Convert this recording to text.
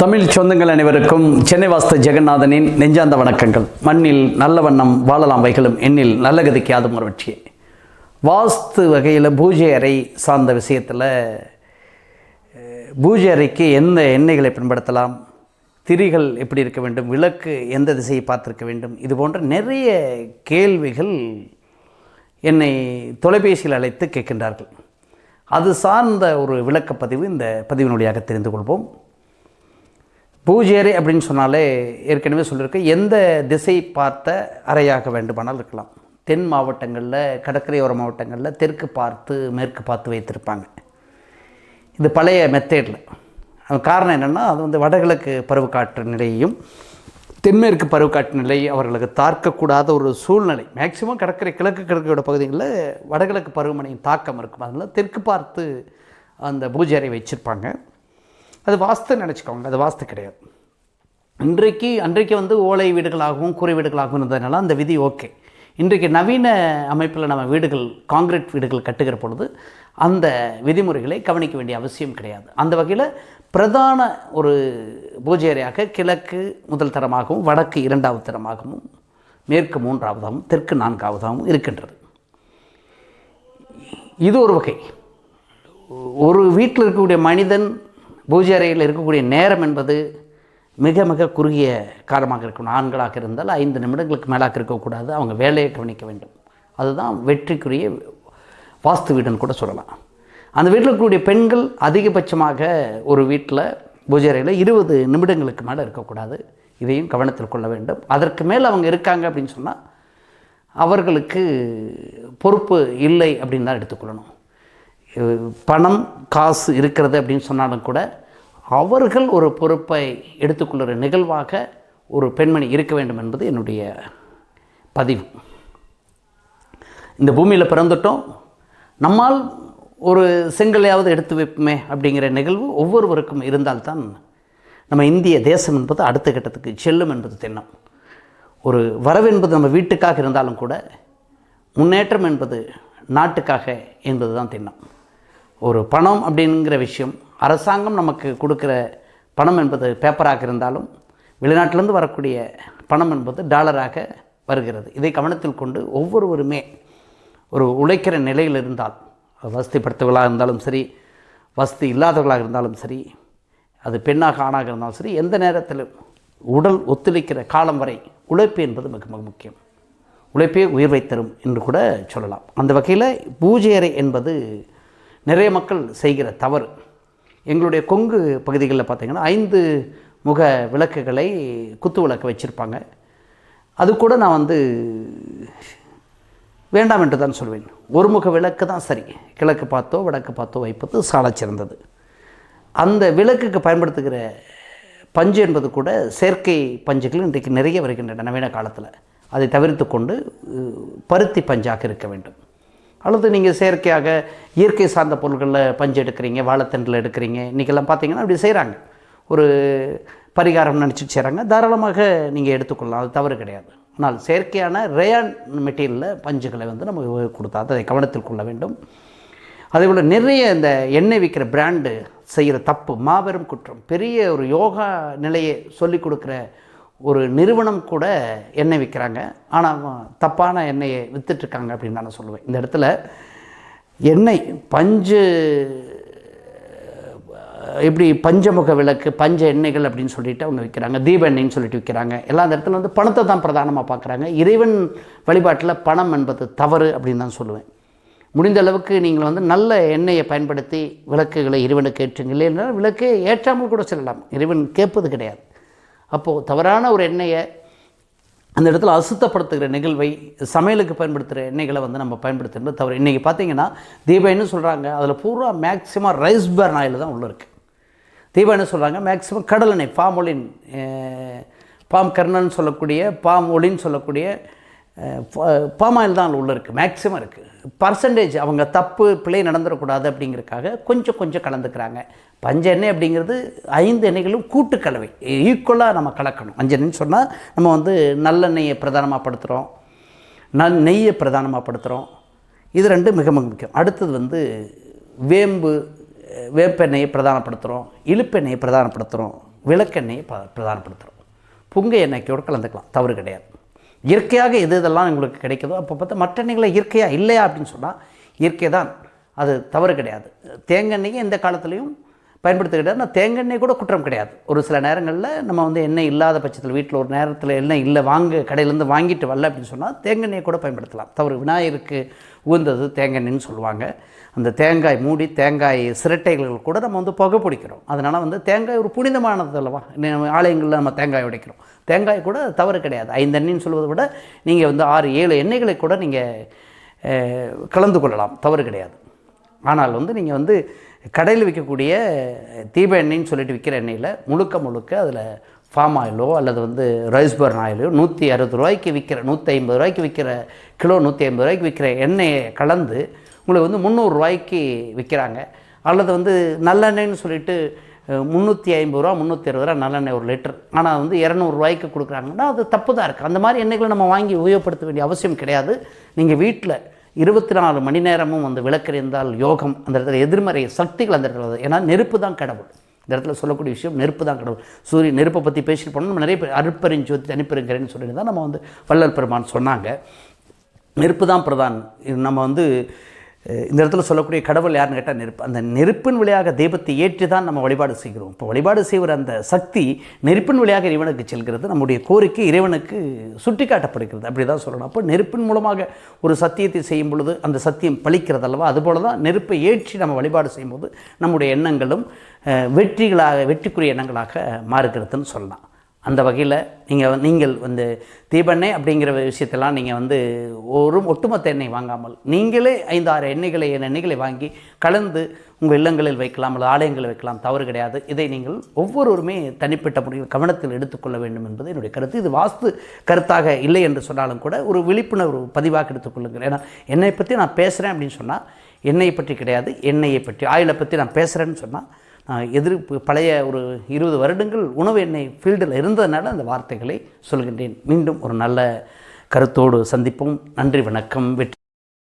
தமிழ் சொந்தங்கள் அனைவருக்கும் சென்னை வாஸ்து ஜெகநாதனின் நெஞ்சாந்த வணக்கங்கள். மண்ணில் நல்ல வண்ணம் வாழலாம் வைகளும் எண்ணில் நல்ல கதிக்கு யாதும் ஒரு வெற்றியே. வாஸ்து வகையில் பூஜை அறை சார்ந்த விஷயத்தில் பூஜை அறைக்கு எந்த எண்ணெய்களை பின்படுத்தலாம் திரிகள் எப்படி இருக்க வேண்டும் விளக்கு எந்த திசையை பார்த்துருக்க வேண்டும் இது போன்ற நிறைய கேள்விகள் என்னை தொலைபேசியில் அழைத்து கேட்கின்றார்கள். அது சார்ந்த ஒரு விளக்கப்பதிவு இந்த பதிவினுடையாக தெரிந்து கொள்வோம். பூஜை அறை அப்படின்னு சொன்னாலே ஏற்கனவே சொல்லியிருக்கு. எந்த திசை பார்த்த அறையாக வேண்டுமானால் இருக்கலாம். தென் மாவட்டங்களில் கடற்கரையோர மாவட்டங்களில் தெற்கு பார்த்து மேற்கு பார்த்து வைத்திருப்பாங்க. இது பழைய மெத்தேடில் அது காரணம் என்னென்னா அது வந்து வடகிழக்கு பருவக்காற்று நிலையையும் தென்மேற்கு பருவக்காற்று நிலை அவர்களுக்கு தாக்கக்கூடாத ஒரு சூழ்நிலை. மேக்சிமம் கடற்கரை கிழக்கு கிழக்கையோட பகுதிகளில் வடகிழக்கு பருவமனையின் தாக்கம் இருக்கும். அதனால் தெற்கு பார்த்து அந்த பூஜை அறை வச்சுருப்பாங்க. அது வாஸ்து நினச்சிக்கோங்க அது வாஸ்து கிடையாது. இன்றைக்கு அன்றைக்கு வந்து ஓலை வீடுகளாகவும் கூரை வீடுகளாகவும் இருந்ததுனால அந்த விதி ஓகே. இன்றைக்கு நவீன அமைப்பில் நம்ம வீடுகள் காங்கிரீட் வீடுகள் கட்டுகிற பொழுது அந்த விதிமுறைகளை கவனிக்க வேண்டிய அவசியம் கிடையாது. அந்த வகையில் பிரதான ஒரு பூஜை அறையாக கிழக்கு முதல் தரமாகவும் வடக்கு இரண்டாவது தரமாகவும் மேற்கு மூன்றாவதாகவும் தெற்கு நான்காவதாகவும் இருக்கின்றது. இது ஒரு வகை. ஒரு வீட்டில் இருக்கக்கூடிய மனிதன் பூஜை அறையில் இருக்கக்கூடிய நேரம் என்பது மிக மிக குறுகிய காலமாக இருக்கணும். ஆண்களாக இருந்தால் ஐந்து நிமிடங்களுக்கு மேலாக இருக்கக்கூடாது. அவங்க வேலையை கவனிக்க வேண்டும். அதுதான் வெற்றிக்குரிய வாஸ்து வீடுன்னு கூட சொல்லலாம். அந்த வீட்டில் இருக்கக்கூடிய பெண்கள் அதிகபட்சமாக ஒரு வீட்டில் பூஜை அறையில் இருபது நிமிடங்களுக்கு மேலே இருக்கக்கூடாது. இதையும் கவனத்தில் கொள்ள வேண்டும். அதற்கு மேல் அவங்க இருக்காங்க அப்படின்னு சொன்னால் அவர்களுக்கு பொறுப்பு இல்லை அப்படின்னு தான் எடுத்துக்கொள்ளணும். பணம் காசு இருக்கிறது அப்படின்னு சொன்னாலும் கூட அவர்கள் ஒரு பொறுப்பை எடுத்துக்கொள்கிற நிகழ்வாக ஒரு பெண்மணி இருக்க வேண்டும் என்பது என்னுடைய பதிவு. இந்த பூமியில் பிறந்துட்டோம். நம்மால் ஒரு செங்கலையாவது எடுத்து வைப்போமே அப்படிங்கிற நிகழ்வு ஒவ்வொருவருக்கும் இருந்தால்தான் நம்ம இந்திய தேசம் என்பது அடுத்த கட்டத்துக்கு செல்லும் என்பது திண்ணம் ஒரு வரவு என்பது நம்ம வீட்டுக்காக இருந்தாலும் கூட முன்னேற்றம் என்பது நாட்டுக்காக என்பது தான் திண்ணம் ஒரு பணம் அப்படிங்கிற விஷயம் அரசாங்கம் நமக்கு கொடுக்குற பணம் என்பது பேப்பராக இருந்தாலும் வெளிநாட்டிலேருந்து வரக்கூடிய பணம் என்பது டாலராக வருகிறது. இதை கவனத்தில் கொண்டு ஒவ்வொருவருமே ஒரு உழைக்கிற நிலையில் இருந்தால் வசதி படுத்தவர்களாக இருந்தாலும் சரி வசதி இல்லாதவர்களாக இருந்தாலும் சரி அது பெண்ணாக ஆணாக இருந்தாலும் சரி எந்த நேரத்திலும் உடல் ஒத்துழைக்கிற காலம் வரை உழைப்பு என்பது மிக மிக முக்கியம். உழைப்பே உயிர் தரும் என்று கூட சொல்லலாம். அந்த வகையில் பூஜை அறை என்பது நிறைய மக்கள் செய்கிற தவறு. எங்களுடைய கொங்கு பகுதிகளில் பார்த்திங்கன்னா ஐந்து முக விளக்குகளை குத்து விளக்கு வச்சுருப்பாங்க. அது கூட நான் வந்து வேண்டாம் என்று தான் சொல்வேன். ஒரு முக விளக்கு தான் சரி. கிழக்கு பார்த்தோ வடக்கு பார்த்தோ வைப்பது சாலை சிறந்தது. அந்த விளக்குக்கு பயன்படுத்துகிற பஞ்சு என்பது கூட செயற்கை பஞ்சுகள் இன்றைக்கு நிறைய வருகின்றன நவீன காலத்தில். அதை தவிர்த்து கொண்டு பருத்தி பஞ்சாக இருக்க வேண்டும். அல்லது நீங்கள் செயற்கையாக இயற்கை சார்ந்த பொருட்களில் பஞ்சு எடுக்கிறீங்க வாழைத்தண்டில் எடுக்கிறீங்க. இன்றைக்கெல்லாம் பார்த்தீங்கன்னா அப்படி செய்கிறாங்க ஒரு பரிகாரம் நினச்சிட்டு செய்கிறாங்க தாராளமாக நீங்கள் எடுத்துக்கொள்ளலாம். அது தவறு கிடையாது. ஆனால் செயற்கையான ரேயான் மெட்டீரியலில் பஞ்சுகளை வந்து நம்ம கொடுத்தா அதை கவனத்தில் கொள்ள வேண்டும். அதேபோல் நிறைய இந்த எண்ணெய் விற்கிற பிராண்டு செய்கிற தப்பு மாபெரும் குற்றம். பெரிய ஒரு யோகா நிலையை சொல்லிக் கொடுக்குற ஒரு நிறுவனம் கூட எண்ணெய் விற்கிறாங்க. ஆனால் தப்பான எண்ணெயை விற்றுட்ருக்காங்க அப்படின்னு நான் சொல்லுவேன். இந்த இடத்துல எண்ணெய் பஞ்சு எப்படி பஞ்சமுக விளக்கு பஞ்ச எண்ணெய்கள் அப்படின்னு சொல்லிட்டு அவங்க விற்கிறாங்க. தீப எண்ணெய்ன்னு சொல்லிட்டு விற்கிறாங்க. எல்லா இடத்துல வந்து பணத்தை தான் பிரதானமாக பார்க்குறாங்க. இறைவன் வழிபாட்டில் பணம் என்பது தவறு அப்படின்னு தான் சொல்லுவேன். முடிந்த அளவுக்கு நீங்கள் வந்து நல்ல எண்ணெயை பயன்படுத்தி விளக்குகளை இறைவனுக்கு ஏற்றுங்க இல்லைன்னா விளக்கே ஏற்றாமல் கூட சொல்லலாம். இறைவன் கேட்பது கிடையாது. அப்போது தவறான ஒரு எண்ணெயை அந்த இடத்துல அசுத்தப்படுத்துகிற நிகழ்வை சமையலுக்கு பயன்படுத்துகிற எண்ணெய்களை வந்து நம்ம பயன்படுத்துகிறது தவறு. இன்றைக்கி பார்த்தீங்கன்னா தீபம்னு சொல்கிறாங்க அதில் பூரா மேக்ஸிமம் ரைஸ் பேர்ன் ஆயில் தான் உள்ளே இருக்குது தீபா என்ன சொல்கிறாங்க மேக்ஸிமம் கடலெண்ணெய் பாம் ஒளின் பாம் கர்ணன் சொல்லக்கூடிய பாம் ஒளின்னு சொல்லக்கூடிய பாம் ஆயில் தான் அதில் உள்ள இருக்குது மேக்ஸிமம் இருக்குது பர்சன்டேஜ் அவங்க தப்பு பிழை நடந்துடக்கூடாது அப்படிங்கிறதுக்காக கொஞ்சம் கொஞ்சம் கலந்துக்கிறாங்க. பஞ்ச எண்ணெய் அப்படிங்கிறது ஐந்து எண்ணெய்களும் கூட்டு கலவை ஈக்குவலாக நம்ம கலக்கணும். அஞ்சு எண்ணெய்னு சொன்னால் நம்ம வந்து நல்லெண்ணெயை பிரதானமாக படுத்துகிறோம் நல் நெய்யை பிரதானமாக படுத்துகிறோம் இது ரெண்டு மிக மிக முக்கியம். அடுத்தது வந்து வேம்பு வேப்பெண்ணெயை பிரதானப்படுத்துகிறோம் இழுப்பெண்ணெயை பிரதானப்படுத்துகிறோம் விளக்கெண்ணெயை ப பிரதானப்படுத்துகிறோம் புங்கை எண்ணெய்க்கோடு கலந்துக்கலாம். தவறு கிடையாது. இயற்கையாக எது இதெல்லாம் உங்களுக்கு கிடைக்குதோ அப்போ பார்த்தா மற்ற எண்ணெய்களை இயற்கையாக இல்லையா அப்படின்னு சொன்னால் இயற்கை தான் அது தவறு கிடையாது. தேங்காய் எந்த காலத்துலேயும் பயன்படுத்திக்கிட்டால் நான் தேங்காய் எண்ணெய் கூட குற்றம் கிடையாது. ஒரு சில நேரங்களில் நம்ம வந்து எண்ணெய் இல்லாத பட்சத்தில் வீட்டில் ஒரு நேரத்தில் எண்ணெய் இல்லை வாங்க கடையிலேருந்து வாங்கிட்டு வரல அப்படின்னு சொன்னால் தேங்காய் எண்ணெய் கூட பயன்படுத்தலாம். தவறு விநாயகருக்கு உகந்தது தேங்காய் எண்ணெய்னு சொல்லுவாங்க. அந்த தேங்காய் மூடி தேங்காய் சிரட்டைகள் கூட நம்ம வந்து புகை பிடிக்கிறோம். அதனால் வந்து தேங்காய் ஒரு புனிதமானது அல்லவா? நம்ம ஆலயங்களில் நம்ம தேங்காய் உடைக்கிறோம். தேங்காய் கூட தவறு கிடையாது. ஐந்து எண்ணெய்னு சொல்வதை விட நீங்கள் வந்து ஆறு ஏழு எண்ணெய்களை கூட நீங்கள் கலந்து கொள்ளலாம். தவறு கிடையாது. ஆனால் வந்து நீங்கள் வந்து கடையில் விற்கக்கூடிய தீப எண்ணெய்ன்னு சொல்லிட்டு விற்கிற எண்ணெயில் முழுக்க முழுக்க அதில் ஃபார்ம் ஆயிலோ அல்லது வந்து ரைஸ்பர்ன் ஆயிலோ நூற்றி அறுபது ரூபாய்க்கு விற்கிற நூற்றி ஐம்பது ரூபாய்க்கு விற்கிற கிலோ நூற்றி ஐம்பது ரூபாய்க்கு விற்கிற எண்ணெயை கலந்து உங்களுக்கு வந்து முந்நூறுரூவாய்க்கு விற்கிறாங்க. அல்லது வந்து நல்லெண்ணெய்ன்னு சொல்லிட்டு முந்நூற்றி ஐம்பது ரூபா முந்நூற்றி அறுபது ரூபா நல்லெண்ணெய் ஒரு லிட்டர். ஆனால் வந்து இரநூறுவாய்க்கு கொடுக்குறாங்கன்னா அது தப்பு தான் இருக்குது அந்த மாதிரி எண்ணெய்களை நம்ம வாங்கி உபயோகப்படுத்த வேண்டிய அவசியம் கிடையாது. நீங்கள் வீட்டில் இருபத்தி நாலு மணி நேரமும் வந்து விளக்கறிந்தால் யோகம் அந்த இடத்துல எதிர்மறை சக்திகள் அந்த இடத்துல ஏன்னா நெருப்பு தான் கடவுள். இந்த இடத்துல சொல்லக்கூடிய விஷயம் நெருப்பு தான் கடவுள். சூரியன் நெருப்பை பற்றி பேசிட்டு போனோம் நம்ம நிறைய பேர் அருட்பெருஞ்சோதி தனிப்பெருங்கிறேன்னு சொல்லிட்டு தான் நம்ம வந்து வள்ளல் பெருமான் சொன்னாங்க. நெருப்பு தான் பிரதான். இது நம்ம வந்து இந்த இடத்துல சொல்லக்கூடிய கடவுள் யாருன்னு கேட்டால் நெருப்பு. அந்த நெருப்பின் வழியாக தெய்வத்தை ஏற்றி தான் நம்ம வழிபாடு செய்கிறோம். இப்போ வழிபாடு செய்கிற அந்த சக்தி நெருப்பின் வழியாக இறைவனுக்கு செல்கிறது. நம்முடைய கோரிக்கை இறைவனுக்கு சுட்டிக்காட்டப்படுகிறது. அப்படி தான் சொல்லணும். அப்போ நெருப்பின் மூலமாக ஒரு சத்தியத்தை செய்யும் பொழுது அந்த சத்தியம் பழிக்கிறது அல்லவா? அதுபோல தான் நெருப்பை ஏற்றி நம்ம வழிபாடு செய்யும்போது நம்முடைய எண்ணங்களும் வெற்றிகளாக வெற்றிக்குரிய எண்ணங்களாக மாறுகிறதுன்னு சொல்லலாம். அந்த வகையில் நீங்கள் நீங்கள் வந்து தீபெண்ணெய் அப்படிங்கிற விஷயத்தெல்லாம் நீங்கள் வந்து ஒரு ஒட்டுமொத்த எண்ணெய் வாங்காமல் நீங்களே ஐந்து ஆறு எண்ணெய்களை எண்ணெய்களை வாங்கி கலந்து உங்கள் இல்லங்களில் வைக்கலாம் அல்லது ஆலயங்களில் வைக்கலாம் தவறு கிடையாது. இதை நீங்கள் ஒவ்வொருவருமே தனிப்பட்ட முறையில் கவனத்தில் எடுத்துக்கொள்ள வேண்டும் என்பது என்னுடைய கருத்து. இது வாஸ்து கருத்தாக இல்லை என்று சொன்னாலும் கூட ஒரு விழிப்புணர்வு பதிவாக எடுத்துக்கொள்ளுங்கள் ஏன்னா என்னை பற்றி நான் பேசுகிறேன் அப்படின்னு சொன்னால் எண்ணெயை பற்றி கிடையாது எண்ணெயை பற்றி ஆயிலை பற்றி நான் பேசுகிறேன்னு சொன்னால் எதிர் எதிர்ப்பு பழைய ஒரு இருபது வருடங்கள் உணவு எண்ணெய் ஃபீல்டில் இருந்ததுனால அந்த வார்த்தைகளை சொல்கின்றேன். மீண்டும் ஒரு நல்ல கருத்தோடு சந்திப்போம். நன்றி வணக்கம். வெற்றி